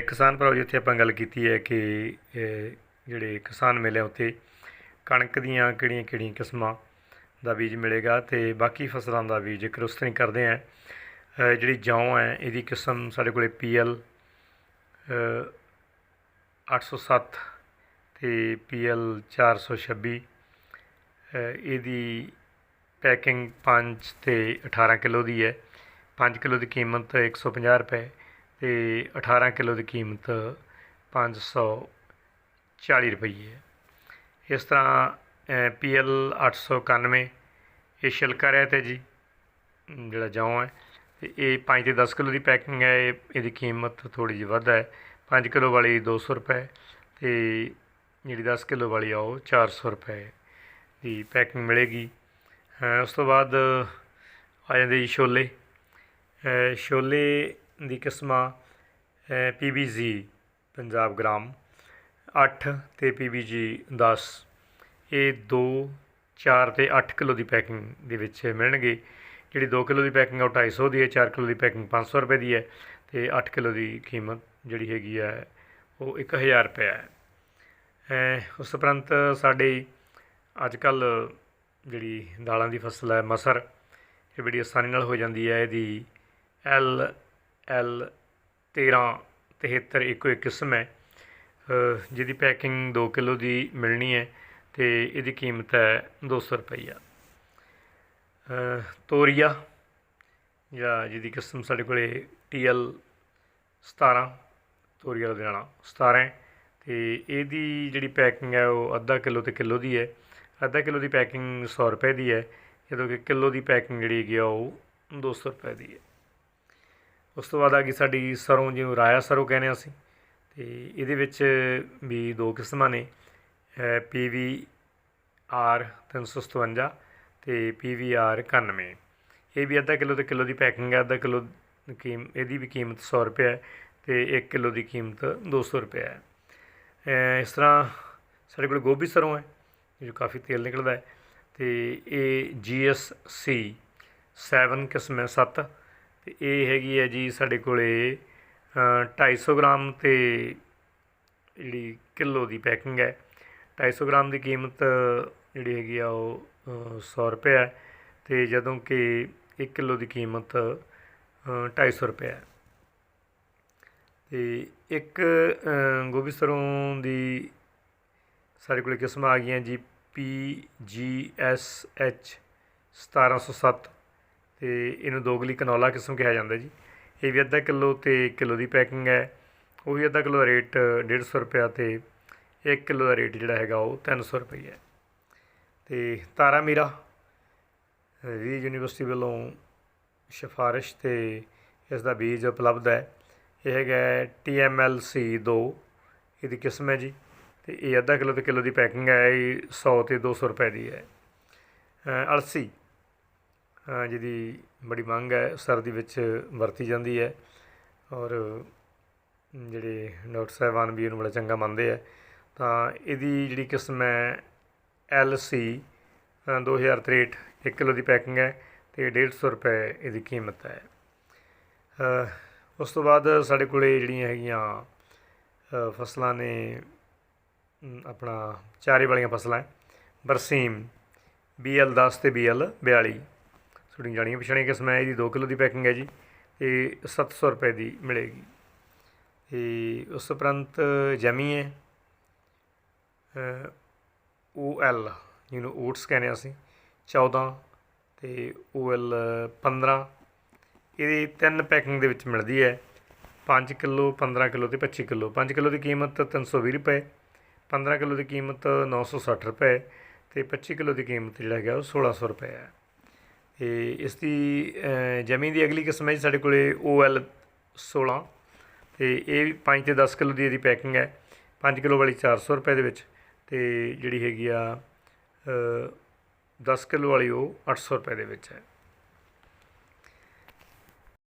ਕਿਸਾਨ ਭਰਾਓ ਜਿੱਥੇ ਆਪਾਂ ਗੱਲ ਕੀਤੀ ਹੈ ਕਿ ਜਿਹੜੇ ਕਿਸਾਨ ਮੇਲੇ ਉੱਤੇ ਕਣਕ ਦੀਆਂ ਕਿਹੜੀਆਂ ਕਿਹੜੀਆਂ ਕਿਸਮਾਂ ਦਾ ਬੀਜ ਮਿਲੇਗਾ ਤੇ ਬਾਕੀ ਫਸਲਾਂ ਦਾ ਵੀ ਬੀਜ ਇੱਕ ਰੁਸਤਨੀ ਕਰਦੇ ਆ ਜਿਹੜੀ ਜੌਂ ਹੈ ਇਹਦੀ ਕਿਸਮ ਸਾਡੇ ਕੋਲੇ ਪੀਐਲ 807 ਤੇ ਪੀਐਲ 426 ਅ, ਇਹਦੀ ਪੈਕਿੰਗ 5 ਤੇ 18 ਕਿਲੋ ਦੀ ਹੈ। 5 ਕਿਲੋ ਦੀ ਕੀਮਤ 150 ਰੁਪਏ। ਤੇ 18 ਕਿਲੋ ਦੀ ਕੀਮਤ 540 ਰੁਪਏ ਹੈ। ਇਸ ਤਰ੍ਹਾਂ ਪੀਐਲ 891 ਇਹ ਸ਼ਿਲਕਾ ਰਹਿਤ ਹੈ ਜੀ, ਜਿਹੜਾ ਜੌਂ ਹੈ। ਤੇ ਇਹ 5 ਤੇ 10 ਕਿਲੋ ਦੀ ਪੈਕਿੰਗ ਹੈ, ਇਹ, ਇਹਦੀ ਕੀਮਤ ਥੋੜੀ ਜਿਹੀ ਵੱਧ ਹੈ। 5 ਕਿਲੋ ਵਾਲੀ 200 ਰੁਪਏ ਤੇ ਜਿਹੜੀ 10 ਕਿਲੋ ਵਾਲੀ ਆ, ਉਹ 400 ਰੁਪਏ ਦੀ ਪੈਕਿੰਗ ਮਿਲੇਗੀ। ਉਸ ਤੋਂ ਬਾਅਦ ਆ ਜਾਂਦੇ ਜੀ ਛੋਲੇ। ਛੋਲੇ ਦੀ ਕਿਸਮਾਂ ਪੀਬੀਜੀ ਪੰਜਾਬ ਗ੍ਰਾਮ 8 ਤੇ ਪੀਬੀਜੀ 10 ਇਹ 2 4 ਤੇ 8 ਕਿਲੋ ਦੀ ਪੈਕਿੰਗ ਦੇ ਵਿੱਚ ਮਿਲਣਗੇ। ਜਿਹੜੀ 2 ਕਿਲੋ ਦੀ ਪੈਕਿੰਗ ਆ, ਉਹ 250 ਦੀ ਹੈ 4 ਕਿਲੋ ਦੀ ਪੈਕਿੰਗ 500 ਰੁਪਏ ਦੀ ਹੈ ਤੇ 8 ਕਿਲੋ ਦੀ ਕੀਮਤ ਜਿਹੜੀ ਹੈਗੀ ਹੈ ਉਹ 1000 ਰੁਪਏ ਹੈ। ਉਸ ਉਪਰੰਤ ਸਾਡੇ ਅੱਜ ਕੱਲ ਜਿਹੜੀ ਦਾਲਾਂ ਦੀ ਫਸਲ ਹੈ, ਮਸਰ, ਇਹ ਬੜੀ ਆਸਾਨੀ ਨਾਲ ਹੋ ਜਾਂਦੀ ਹੈ। ਇਹਦੀ ਐਲ ਐਲ 13 73 ਇੱਕੋ ਇੱਕ ਕਿਸਮ ਹੈ। ਜਿਹਦੀ ਪੈਕਿੰਗ 2 ਕਿਲੋ ਦੀ ਮਿਲਣੀ ਹੈ ਤੇ ਇਹਦੀ ਕੀਮਤ ਹੈ 200 ਰੁਪਈਆ। ਤੋਰੀਆ ਜਾਂ ਜਿਹਦੀ ਕਿਸਮ ਸਾਡੇ ਕੋਲੇ ਟੀਐਲ 17 ਤੋਰੀਆ ਲੁਧਿਆਣਾ 17 ਹੈ ਤੇ ਇਹਦੀ ਜਿਹੜੀ ਪੈਕਿੰਗ ਹੈ ਉਹ ਅੱਧਾ ਕਿਲੋ ਤੇ ਕਿਲੋ ਦੀ ਹੈ। ਅੱਧਾ ਕਿਲੋ ਦੀ ਪੈਕਿੰਗ 100 ਰੁਪਏ ਦੀ ਹੈ, ਜਦੋਂ ਕਿ ਕਿਲੋ ਦੀ ਪੈਕਿੰਗ ਜਿਹੜੀ ਹੈਗੀ ਆ ਉਹ 200 ਰੁਪਏ ਦੀ ਹੈ। ਉਸ ਤੋਂ ਬਾਅਦ ਆ ਗਈ ਸਾਡੀ ਸਰੋਂ, ਜਿਹਨੂੰ ਰਾਇਆ ਸਰੋਂ ਕਹਿੰਦੇ ਅਸੀਂ। ਤੇ ਇਹਦੇ ਵਿੱਚ ਵੀ ਦੋ ਕਿਸਮਾਂ ਨੇ ਪੀ ਵੀ ਆਰ 357 ਤੇ ਪੀ ਵੀ ਆਰ 91 ਇਹ ਵੀ ਅੱਧਾ ਕਿਲੋ ਤੇ ਕਿਲੋ ਦੀ ਪੈਕਿੰਗ ਹੈ, ਅੱਧਾ ਕਿਲੋ ਕੀਮ, ਇਹਦੀ ਵੀ ਕੀਮਤ 100 ਰੁਪਏ ਹੈ ਤੇ 1 ਕਿਲੋ ਦੀ ਕੀਮਤ 200 ਰੁਪਏ ਹੈ। ਇਸ ਤਰ੍ਹਾਂ ਸਾਡੇ ਕੋਲ ਗੋਭੀ ਸਰੋਂ ਹੈ, ਜੋ ਕਾਫੀ ਤੇਲ ਨਿਕਲਦਾ ਹੈ ਤੇ ਇਹ ਜੀ ਐਸ ਸੀ 7 ਕਿਸਮ ਹੈ 7 ਤੇ ਇਹ ਹੈਗੀ ਹੈ ਜੀ ਸਾਡੇ ਕੋਲੇ ਅ, 250 ਗ੍ਰਾਮ ਤੇ ਜਿਹੜੀ ਕਿਲੋ ਦੀ ਪੈਕਿੰਗ ਹੈ। 250 ਗ੍ਰਾਮ ਦੀ ਕੀਮਤ ਜਿਹੜੀ ਹੈਗੀ ਆ ਉਹ ਅ, 100 ਰੁਪਏ ਹੈ ਤੇ ਜਦੋਂ ਕਿ 1 ਕਿਲੋ ਦੀ ਕੀਮਤ ਅ, 250 ਰੁਪਏ ਹੈ। ਤੇ ਇੱਕ ਗੋਭੀ ਸਰੋਂ ਦੀ ਸਾਡੇ ਕੋਲ ਕਿਸਮਾਂ ਆ ਗਈਆਂ ਜੀ ਪੀ ਜੀ ਐਸ ਐਚ 1707 ਤੇ ਇਹਨੂੰ ਦੋਗਲੀ ਕਨੌਲਾ ਕਿਸਮ ਕਿਹਾ ਜਾਂਦਾ ਜੀ। ਇਹ ਵੀ ਅੱਧਾ ਕਿਲੋ ਤੇ ਕਿਲੋ ਦੀ ਪੈਕਿੰਗ ਹੈ। ਉਹ ਵੀ ਅੱਧਾ ਕਿਲੋ ਦਾ ਰੇਟ 150 ਰੁਪਇਆ ਤੇ 1 ਕਿਲੋ ਦਾ ਰੇਟ ਜਿਹੜਾ ਹੈਗਾ ਉਹ 300 ਰੁਪਏ ਹੈ। ਤੇ ਤਾਰਾ ਮੀਰਾ ਵੀ ਯੂਨੀਵਰਸਿਟੀ ਵੱਲੋਂ ਸਿਫਾਰਿਸ਼ ਤੇ ਇਸ ਦਾ ਬੀਜ ਉਪਲਬਧ ਹੈ। ਇਹ ਹੈਗਾ ਟੀ ਐਮ ਐਲ ਸੀ 2 ਇਹਦੀ ਕਿਸਮ ਹੈ ਜੀ। ਤੇ ਇਹ ਅੱਧਾ ਕਿਲੋ ਤੇ ਕਿਲੋ ਦੀ ਪੈਕਿੰਗ ਹੈ, ਇਹ 100 ਤੇ 200 ਰੁਪਏ ਦੀ ਹੈ। ਅਲਸੀ ਜਿਹਦੀ ਬੜੀ ਮੰਗ ਹੈ ਸਰਦੀ ਵਿੱਚ ਵਰਤੀ ਜਾਂਦੀ ਹੈ। ਔਰ ਜਿਹੜੇ ਡਾਕਟਰ ਸਾਹਿਬਾਨ ਵੀ ਇਹਨੂੰ ਬੜਾ ਚੰਗਾ ਮੰਨਦੇ ਆ। ਤਾਂ ਇਹਦੀ ਜਿਹੜੀ ਕਿਸਮ ਹੈ ਐਲ ਸੀ 2063 1 ਕਿਲੋ ਦੀ ਪੈਕਿੰਗ ਹੈ ਤੇ 150 ਰੁਪਏ ਇਹਦੀ ਕੀਮਤ ਹੈ। ਉਸ ਤੋਂ ਬਾਅਦ ਸਾਡੇ ਕੋਲੇ ਜਿਹੜੀਆਂ ਹੈਗੀਆਂ ਫਸਲਾਂ ਨੇ ਆਪਣਾ ਚਾਰੇ ਵਾਲੀਆਂ ਫਸਲਾਂ ਬਰਸੀਮ BL10 ਤੇ BL42 ਤੁਹਾਡੀਆਂ ਜਾਣੀਆਂ ਪਛਾਣੀਆਂ ਕਿਸਮਾਂ ਹੈ ਜੀ 2 ਕਿਲੋ ਦੀ ਪੈਕਿੰਗ ਹੈ ਜੀ, ਤੇ 700 ਰੁਪਏ ਦੀ ਮਿਲੇਗੀ। ਤੇ ਉਸ ਉਪਰੰਤ ਜਮੀ ਹੈ ਓ ਐਲ, ਜਿਹਨੂੰ ਓਟਸ ਕਹਿੰਦੇ ਅਸੀਂ 14 ਤੇ ਓ ਐਲ 15 ਇਹਦੀ ਤਿੰਨ ਪੈਕਿੰਗ ਦੇ ਵਿੱਚ ਮਿਲਦੀ ਹੈ 5 ਕਿਲੋ 15 ਕਿਲੋ ਤੇ 25 ਕਿਲੋ। 5 ਕਿਲੋ ਦੀ ਕੀਮਤ 320 ਰੁਪਏ 15 ਕਿਲੋ ਦੀ ਕੀਮਤ 960 ਰੁਪਏ, ਤੇ 25 ਕਿਲੋ ਦੀ ਕੀਮਤ ਜਿਹੜਾ ਹੈਗਾ ਉਹ 1600 ਰੁਪਏ ਹੈ। ਤੇ ਇਸ ਦੀ ਅ, ਜਮੀ ਦੀ ਅਗਲੀ ਕਿਸਮ ਹੈ ਜੀ ਸਾਡੇ ਕੋਲੇ OL 16 ਤੇ ਇਹ ਵੀ 5 ਤੇ 10 ਕਿਲੋ ਦੀ ਇਹਦੀ ਪੈਕਿੰਗ ਹੈ। 5 ਕਿਲੋ ਵਾਲੀ 400 ਰੁਪਏ ਦੇ ਵਿੱਚ। ਤੇ ਜਿਹੜੀ ਹੈਗੀ ਆ ਅ, 10 ਕਿਲੋ ਵਾਲੀ ਉਹ 800 ਰੁਪਏ ਦੇ ਵਿੱਚ ਹੈ।